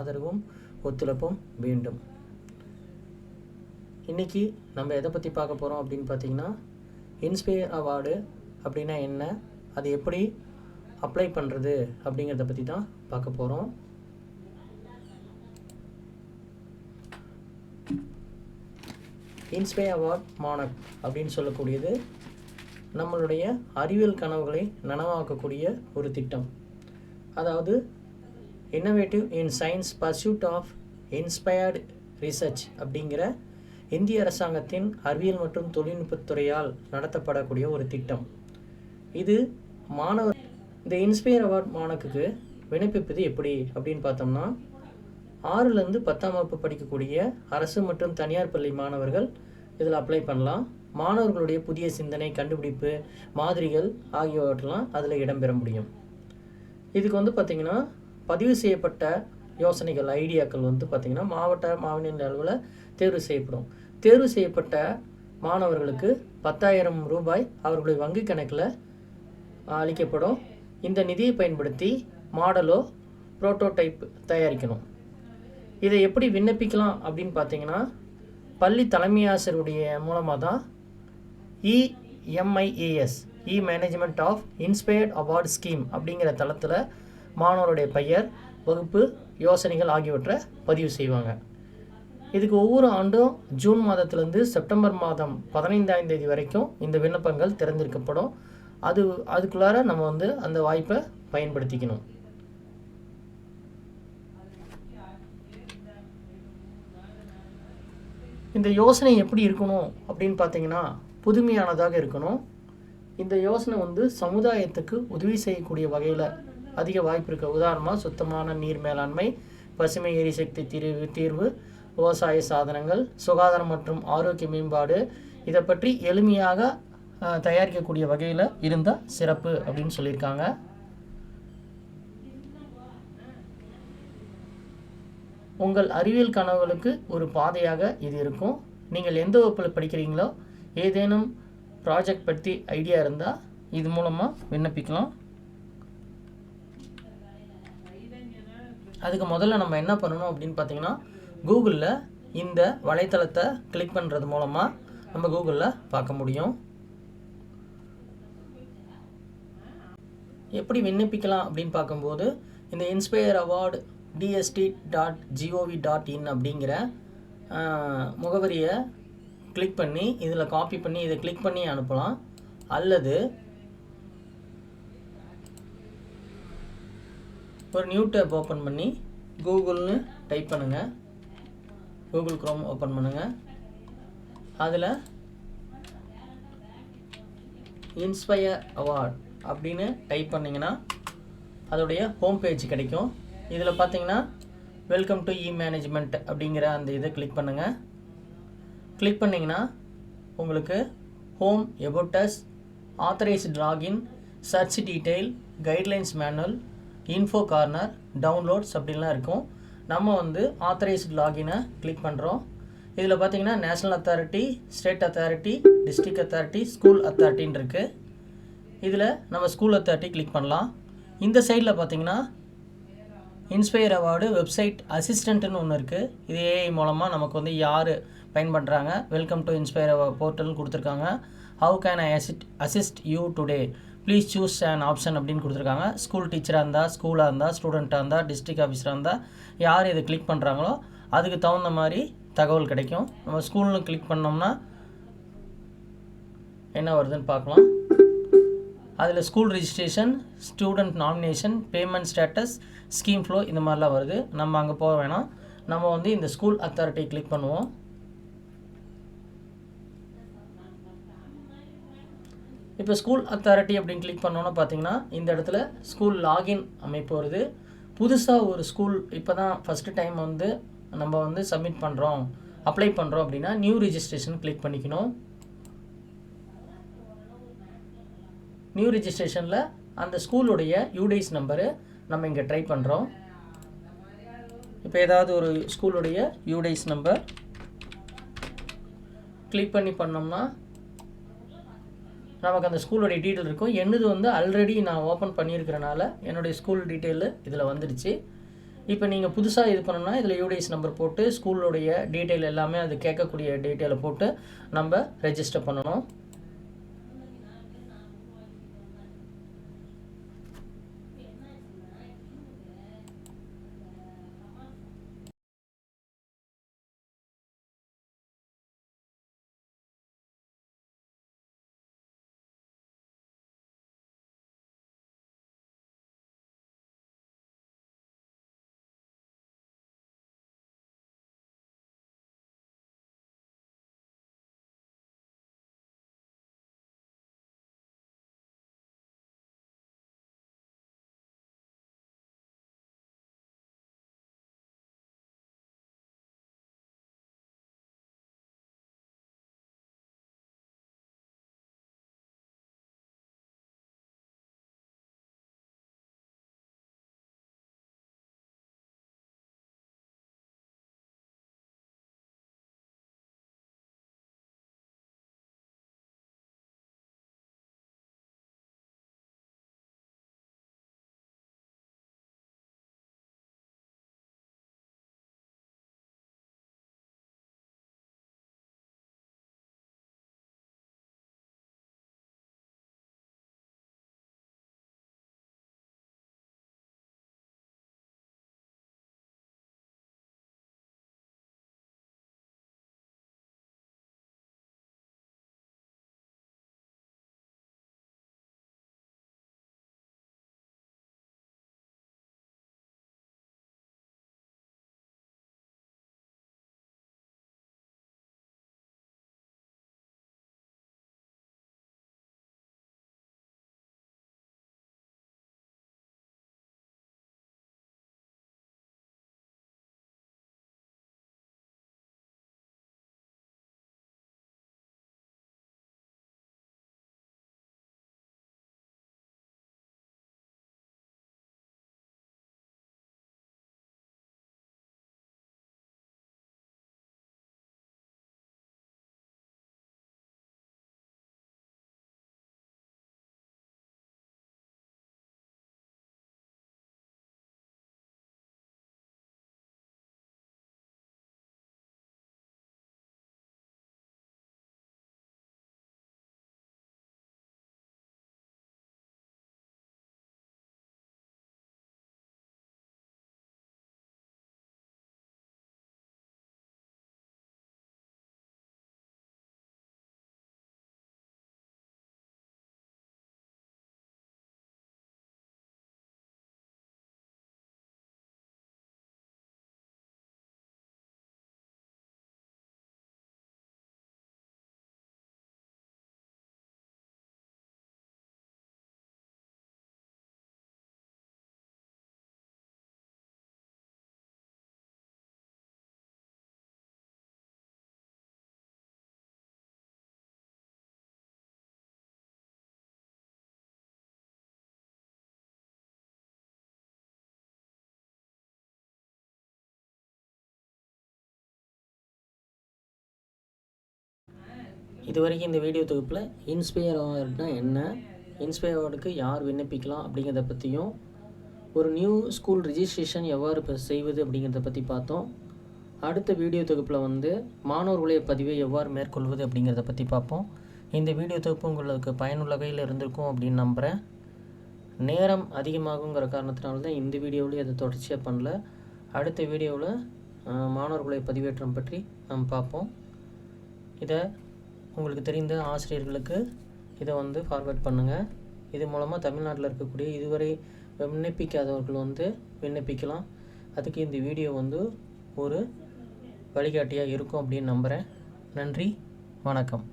ஆதரவும் ஒத்துழைப்பும் வேண்டும். இன்றைக்கி நம்ம எதை பற்றி பார்க்க போகிறோம் அப்படின்னு பார்த்தீங்கன்னா இன்ஸ்பயர் அவார்டு அப்படின்னா என்ன அது எப்படி அப்ளை பண்ணுறது அப்படிங்கிறத பற்றி தான் பார்க்க போகிறோம் இன்ஸ்பயர் அவார்ட் மானக் அப்படின்னு சொல்லக்கூடியது நம்மளுடைய அறிவியல் கனவுகளை நனவாக்கக்கூடிய ஒரு திட்டம். அதாவது innovative in science pursuit of inspired research அப்படிங்கிற இந்திய அரசாங்கத்தின் அறிவியல் மற்றும் தொழில்நுட்பத்துறையால் நடத்தப்படக்கூடிய ஒரு திட்டம். இது மாணவர் இந்த இன்ஸ்பயர் அவார்ட் மாணக்குக்கு விண்ணப்பிப்பது எப்படி அப்படின்னு பார்த்தோம்னா ஆறுலேருந்து பத்தாம் வகுப்பு படிக்கக்கூடிய அரசு மற்றும் தனியார் பள்ளி மாணவர்கள் இதில் அப்ளை பண்ணலாம். மாணவர்களுடைய புதிய சிந்தனை கண்டுபிடிப்பு மாதிரிகள் ஆகியவற்றெல்லாம் அதில் இடம்பெற முடியும். இதுக்கு வந்து பார்த்திங்கன்னா பதிவு செய்யப்பட்ட யோசனைகள் ஐடியாக்கள் வந்து பார்த்திங்கன்னா மாவட்ட மாநில அளவில் தேர்வு செய்யப்படும். தேர்வு செய்யப்பட்ட மாணவர்களுக்கு பத்தாயிரம் ரூபாய் அவர்களுடைய வங்கி கணக்கில் அளிக்கப்படும். இந்த நிதியை பயன்படுத்தி மாடலோ புரோட்டோடைப் தயாரிக்கணும். இதை எப்படி விண்ணப்பிக்கலாம் அப்படின்னு பார்த்தீங்கன்னா பள்ளி தலைமை ஆசிரியருடைய மூலமாக தான் E M I A S E management of inspired award scheme அப்படிங்கிற தளத்தில் மாணவருடைய பெயர் வகுப்பு யோசனைகள் ஆகியவற்றை பதிவு செய்வாங்க. இதுக்கு ஒவ்வொரு ஆண்டும் ஜூன் மாதத்துலேருந்து செப்டம்பர் மாதம் பதினைந்தாம் தேதி வரைக்கும் இந்த விண்ணப்பங்கள் திறந்திருக்கப்படும். அது அதுக்குள்ளார நம்ம வந்து அந்த வாய்ப்பை பயன்படுத்திக்கணும். இந்த யோசனை எப்படி இருக்கணும் அப்படின்னு பார்த்தீங்கன்னா புதுமையானதாக இருக்கணும். இந்த யோசனை வந்து சமுதாயத்துக்கு உதவி செய்யக்கூடிய வகையில் அதிக வாய்ப்பு இருக்க. உதாரணமாக சுத்தமான நீர் மேலாண்மை பசுமை எரிசக்தி தீர்வு தீர்வு விவசாய சாதனங்கள் சுகாதாரம் மற்றும் ஆரோக்கிய மேம்பாடு இதை பற்றி எளிமையாக தயாரிக்கக்கூடிய வகையில் இருந்தால் சிறப்பு அப்படின்னு சொல்லியிருக்காங்க. உங்கள் அறிவியல் கனவுகளுக்கு ஒரு பாதையாக இது இருக்கும். நீங்கள் எந்த வகுப்பில் படிக்கிறீங்களோ ஏதேனும் ப்ராஜெக்ட் பற்றி ஐடியா இருந்தால் இது மூலமாக விண்ணப்பிக்கலாம். அதுக்கு முதல்ல நம்ம என்ன பண்ணணும் அப்படின்னு பார்த்தீங்கன்னா கூகுளில் இந்த வலைத்தளத்தை கிளிக் பண்ணுறது மூலமாக நம்ம கூகுளில் பார்க்க முடியும். எப்படி விண்ணப்பிக்கலாம் அப்படின்னு பார்க்கும்போது இந்த inspire award D S T dot G O V dot in அப்படிங்கிற முகவரியை கிளிக் பண்ணி இதில் காப்பி பண்ணி இதை கிளிக் பண்ணி அனுப்பலாம். அல்லது ஒரு நியூ டேப் ஓப்பன் பண்ணி கூகுள்னு டைப் பண்ணுங்கள் கூகுள் குரோம் ஓப்பன் பண்ணுங்கள் அதில் இன்ஸ்பயர் அவார்ட் அப்படின்னு டைப் பண்ணிங்கன்னா அதோடைய ஹோம் பேஜ் கிடைக்கும். இதில் பார்த்தீங்கன்னா வெல்கம் டு இ மேனேஜ்மெண்ட் அப்படிங்கிற அந்த இதை கிளிக் பண்ணுங்கள் கிளிக் பண்ணிங்கன்னா உங்களுக்கு home about us authorised login search detail guidelines manual info corner downloads அப்படின்லாம் இருக்கும். நம்ம வந்து ஆத்தரைஸ்டு லாகினை கிளிக் பண்ணுறோம் இதில் பார்த்தீங்கன்னா national authority state authority district authority school அத்தாரிட்டின்னு இருக்குது இதில் நம்ம ஸ்கூல் அத்தாரிட்டி கிளிக் பண்ணலாம். இந்த சைடில் பார்த்தீங்கன்னா இன்ஸ்பயர் அவார்டு வெப்சைட் அசிஸ்டண்ட்டுன்னு ஒன்று இருக்குது இது ஏஐ மூலமாக நமக்கு வந்து யார் பயன்படுறாங்க வெல்கம் டு இன்ஸ்பயர் போர்ட்டல்னு கொடுத்துருக்காங்க. How can I assist assist you today please choose and option அப்படின்னு கொடுத்துருக்காங்க. ஸ்கூல் டீச்சராக இருந்தால் ஸ்கூலாக இருந்தால் ஸ்டூடெண்ட்டாக இருந்தால் டிஸ்ட்ரிக்ட் ஆஃபீஸராக இருந்தால் யார் இதை கிளிக் பண்ணுறாங்களோ அதுக்கு தகுந்த மாதிரி தகவல் கிடைக்கும். நம்ம ஸ்கூல்னு கிளிக் பண்ணோம்னா என்ன வருதுன்னு பார்க்கலாம். அதில் school registration student nomination payment status scheme flow இந்த மாதிரிலாம் வருது. நம்ம அங்கே போக வேணாம். நம்ம வந்து இந்த ஸ்கூல் அத்தாரிட்டி கிளிக் பண்ணுவோம். இப்போ ஸ்கூல் அத்தாரிட்டி அப்படின்னு கிளிக் பண்ணோன்னா பார்த்தீங்கன்னா இந்த இடத்துல ஸ்கூல் லாகின் அமைப்பு வருது. புதுசாக ஒரு ஸ்கூல் இப்போ தான் ஃபஸ்ட்டு டைம் வந்து நம்ம வந்து சப்மிட் பண்ணுறோம் அப்ளை பண்ணுறோம் அப்படின்னா நியூ ரிஜிஸ்ட்ரேஷன் கிளிக் பண்ணிக்கணும். நியூ ரிஜிஸ்ட்ரேஷனில் அந்த ஸ்கூலுடைய யூடைஸ் நம்பரு நம்ம இங்கே ட்ரை பண்ணுறோம் இப்போ ஏதாவது ஒரு ஸ்கூலுடைய யூடைஸ் நம்பர் கிளிக் பண்ணி பண்ணோம்னா நமக்கு அந்த ஸ்கூலுடைய டீட்டெயில் இருக்கும். என்னது வந்து ஆல்ரெடி நான் ஓப்பன் பண்ணியிருக்கிறனால என்னுடைய ஸ்கூல் டீட்டெயிலு இதில் வந்துடுச்சு. இப்போ நீங்கள் புதுசாக இது பண்ணணும்னா இதில் யூடிஎஸ் நம்பர் போட்டு ஸ்கூலோடைய டீட்டெயில் எல்லாமே அது கேட்கக்கூடிய டீட்டெயிலை போட்டு நம்ம ரெஜிஸ்டர் பண்ணணும். இது வரைக்கும் இந்த வீடியோ தொகுப்பில் இன்ஸ்பயர் அவார்டுனா என்ன? இன்ஸ்பயர் அவார்டுக்கு யார் விண்ணப்பிக்கலாம் அப்படிங்கிறத பற்றியும் ஒரு நியூ ஸ்கூல் ரிஜிஸ்ட்ரேஷன் எவ்வாறு இப்போ செய்வது அப்படிங்கிறத பற்றி பார்த்தோம். அடுத்த வீடியோ தொகுப்பில் வந்து மாணவர் பதிவை எவ்வாறு மேற்கொள்வது அப்படிங்கிறத பற்றி பார்ப்போம். இந்த வீடியோ தொகுப்பு உங்களுக்கு பயனுள்ள வகையில் இருந்திருக்கும் அப்படின்னு நம்புகிறேன் நேரம் அதிகமாகுங்கிற காரணத்தினால தான் இந்த வீடியோவிலேயே அதை தொடர்ச்சியாக பண்ணல. அடுத்த வீடியோவில் மாணவர்களை பதிவேற்றம் பற்றி நாம் பார்ப்போம். இதை உங்களுக்கு தெரிந்த ஆசிரியர்களுக்கு இதை வந்து ஃபார்வேர்ட் பண்ணுங்கள் இது மூலமாக தமிழ்நாட்டில் இருக்கக்கூடிய இதுவரை விண்ணப்பிக்காதவர்கள் வந்து விண்ணப்பிக்கலாம். அதுக்கு இந்த வீடியோ வந்து ஒரு வழிகாட்டியாக இருக்கும் அப்படின்னு நம்புகிறேன் நன்றி வணக்கம்.